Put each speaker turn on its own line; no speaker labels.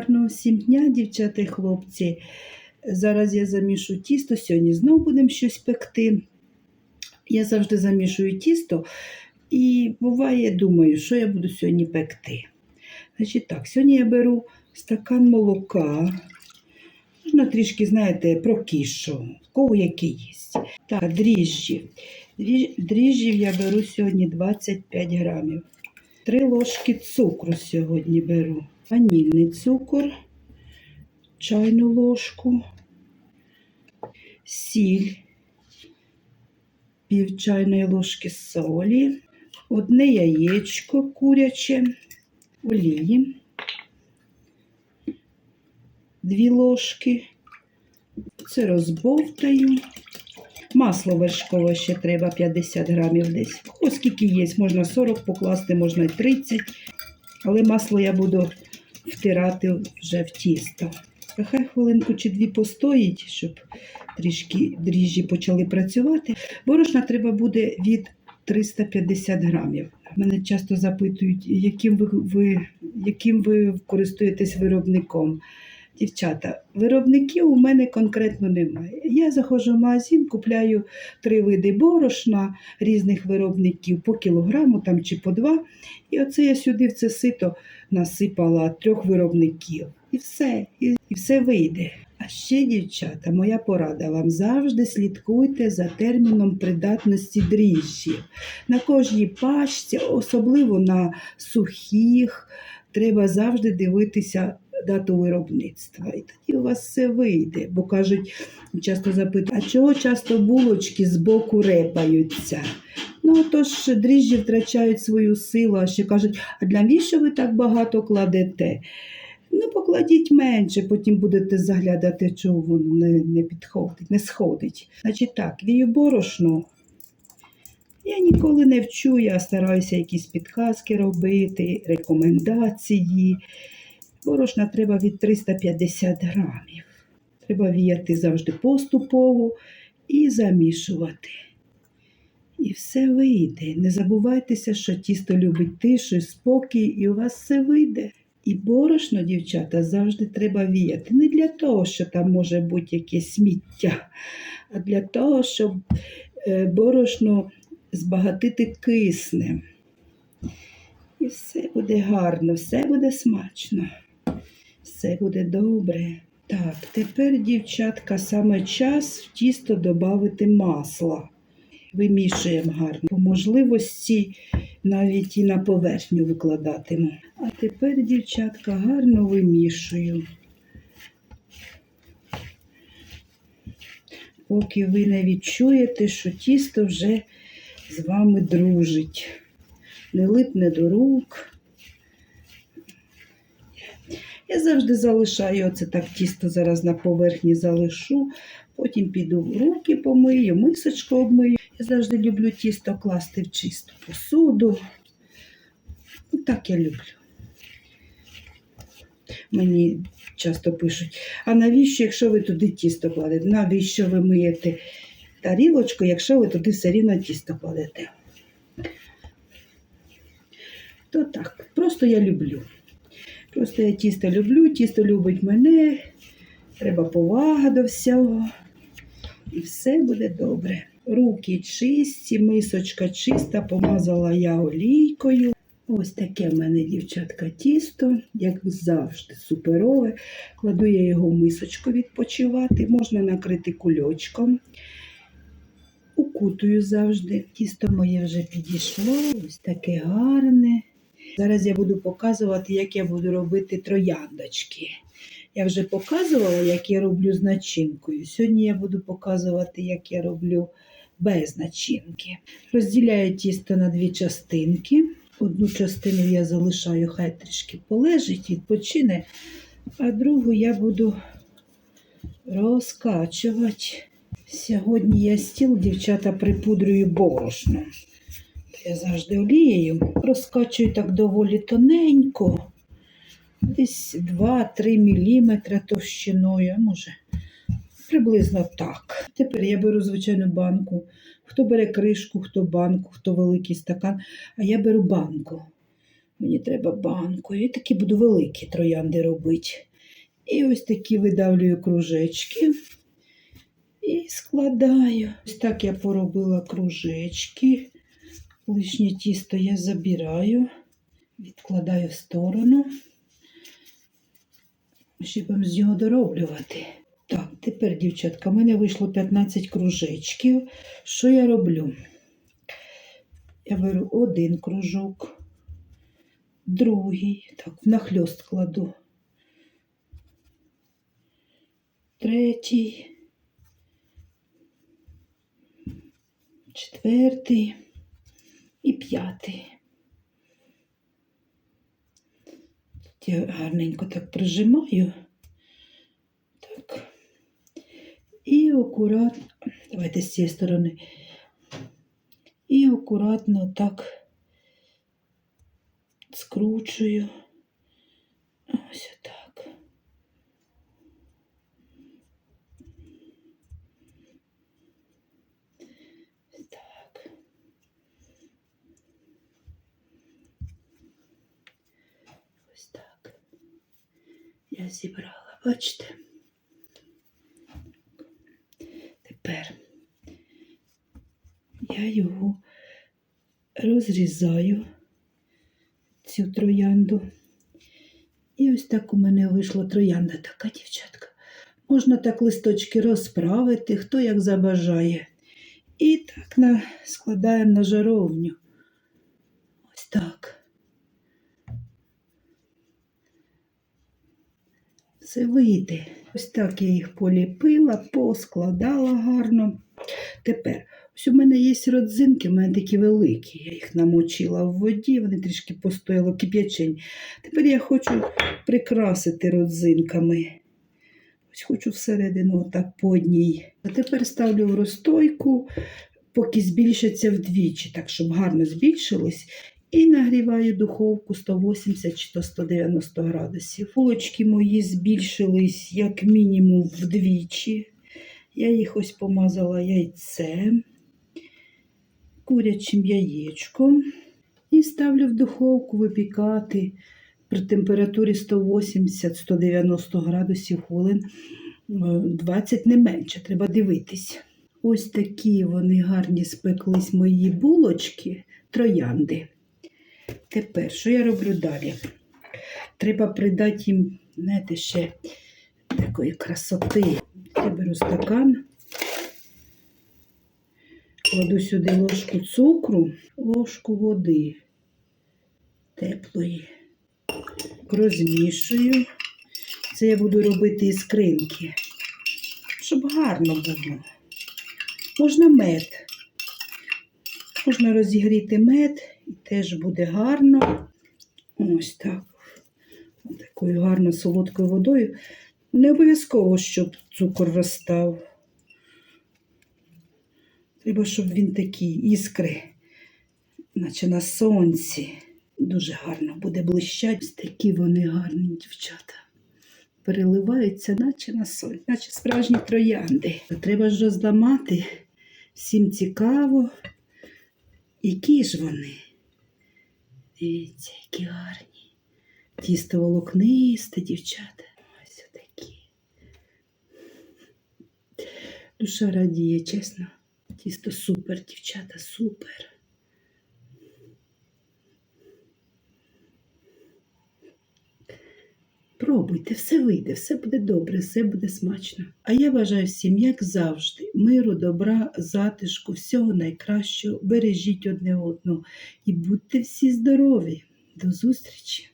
Гарного всім дня, дівчата і хлопці. Зараз я замішу тісто. Сьогодні знову будемо щось пекти. Я завжди замішую тісто і буває, думаю, що я буду сьогодні пекти. Значить так, сьогодні я беру стакан молока. Можна трішки, знаєте, прокішу, в кого який є. Так, дріжджі. Дріжджів я беру сьогодні 25 грамів. Три ложки цукру сьогодні беру. Ванільний цукор, чайну ложку, сіль, пів чайної ложки солі, одне яєчко куряче, олії, дві ложки. Це розбовтаю. Масло вершкове ще треба 50 грамів десь. Ось скільки є, можна 40 покласти, можна й 30. Але масло я буду втирати вже в тісто. Хай хвилинку чи дві постоїть, щоб трішки дріжджі почали працювати. Борошна треба буде від 350 грамів. Мене часто запитують, яким ви, ви, яким ви користуєтесь виробником. Дівчата, виробників у мене конкретно немає. Я заходжу в магазин, купляю три види борошна різних виробників по кілограму там, чи по два. І оце я сюди в це сито насипала трьох виробників. І все, і, і все вийде. А ще, дівчата, моя порада вам завжди слідкуйте за терміном придатності дріжджів. На кожній пачці, особливо на сухих, треба завжди дивитися дату виробництва. І тоді у вас все вийде. Бо кажуть, часто запитують, а чого часто булочки з боку репаються? Ну, то ж дріжджі втрачають свою силу, а ще кажуть, а для навіщо ви так багато кладете? Ну, покладіть менше, потім будете заглядати, чого воно не, не підходить, не сходить. Значить так, вію борошно. Я ніколи не вчу, я стараюся якісь підказки робити, рекомендації. Борошна треба від 350 грамів. Треба віяти завжди поступово і замішувати. І все вийде. Не забувайтеся, що тісто любить тишу, і спокій, і у вас все вийде. І борошно, дівчата, завжди треба віяти. Не для того, що там може бути якесь сміття, а для того, щоб е, борошно збагатити киснем. І все буде гарно, все буде смачно, все буде добре. Так, тепер, дівчатка, саме час в тісто додати масла. Вимішуємо гарно. По можливості навіть і на поверхню викладатиму. А тепер, дівчатка, гарно вимішую. Поки ви не відчуєте, що тісто вже з вами дружить. Не липне до рук. Я завжди залишаю оце так тісто зараз на поверхні залишу, потім піду в руки помию, мисочку обмию. Я завжди люблю тісто класти в чисту посуду. Ну, так я люблю. Мені часто пишуть, а навіщо, якщо ви туди тісто кладете? Навіщо ви миєте тарілочку, якщо ви туди все рівно тісто кладете? То так, просто я люблю. Просто я тісто люблю, тісто любить мене, треба повага до всього. І все буде добре. Руки чисті, мисочка чиста, помазала я олійкою. Ось таке в мене, дівчатка, тісто, як завжди, суперове. Кладу я його в мисочку відпочивати, можна накрити кульочком. Укутую завжди. Тісто моє вже підійшло, ось таке гарне. Зараз я буду показувати, як я буду робити трояндочки. Я вже показувала, як я роблю з начинкою. Сьогодні я буду показувати, як я роблю без начинки. Розділяю тісто на дві частинки. Одну частину я залишаю, хай трішки полежить, відпочине, а другу я буду розкачувати. Сьогодні я стіл, дівчата, припудрюю борошном. Я завжди олією розкачую так доволі тоненько, десь 2-3 мм товщиною, може, приблизно так. Тепер я беру звичайну банку. Хто бере кришку, хто банку, хто великий стакан, а я беру банку. Мені треба банку. І такі буду великі троянди робити. І ось такі видавлюю кружечки і складаю. Ось так я поробила кружечки. Лишнє тісто я забираю, відкладаю в сторону, щоб вам з нього дороблювати. Так, тепер, дівчатка, в мене вийшло 15 кружечків. Що я роблю? Я беру один кружок, другий, так, нахльост кладу. Третій, четвертий і п'ятий. Я гарненько так прижимаю. Так. І акуратно, давайте з цієї сторони. І акуратно так скручую. Ось так. Я зібрала, бачите? Тепер я його розрізаю, цю троянду. І ось так у мене вийшла троянда така, дівчатка. Можна так листочки розправити, хто як забажає. І так на, складаємо на жаровню. Ось так. Все вийде. Ось так я їх поліпила, поскладала гарно. Тепер, ось у мене є родзинки, у мене такі великі. Я їх намочила в воді, вони трішки постояли кип'ячень. Тепер я хочу прикрасити родзинками. Ось хочу всередину отак по. А тепер ставлю в розстойку, поки збільшиться вдвічі, так щоб гарно збільшилось. І нагріваю духовку 180 чи 190 градусів. Булочки мої збільшились як мінімум вдвічі. Я їх ось помазала яйцем, курячим яєчком і ставлю в духовку випікати при температурі 180-190 градусів хвилин е, 20 не менше, треба дивитись. Ось такі вони гарні спеклись мої булочки, троянди. Тепер, що я роблю далі? Треба придати їм, знаєте, ще такої красоти. Я беру стакан, кладу сюди ложку цукру, ложку води теплої. Розмішую. Це я буду робити іскринки, щоб гарно було. Можна мед. Можна розігріти мед і теж буде гарно. Ось так. Такою гарно солодкою водою. Не обов'язково, щоб цукор розстав. Треба, щоб він такі іскри, наче на сонці. Дуже гарно буде блищать. Ось такі вони гарні дівчата. Переливаються, наче на сонці, наче справжні троянди. Треба ж розламати. Всім цікаво. Які ж вони? Дивіться, які гарні. Тісто волокнисте, дівчата. Ось такі. Душа радіє, чесно. Тісто супер, дівчата, супер. Пробуйте, все вийде, все буде добре, все буде смачно. А я бажаю всім, як завжди, миру, добра, затишку, всього найкращого. Бережіть одне одного і будьте всі здорові. До зустрічі!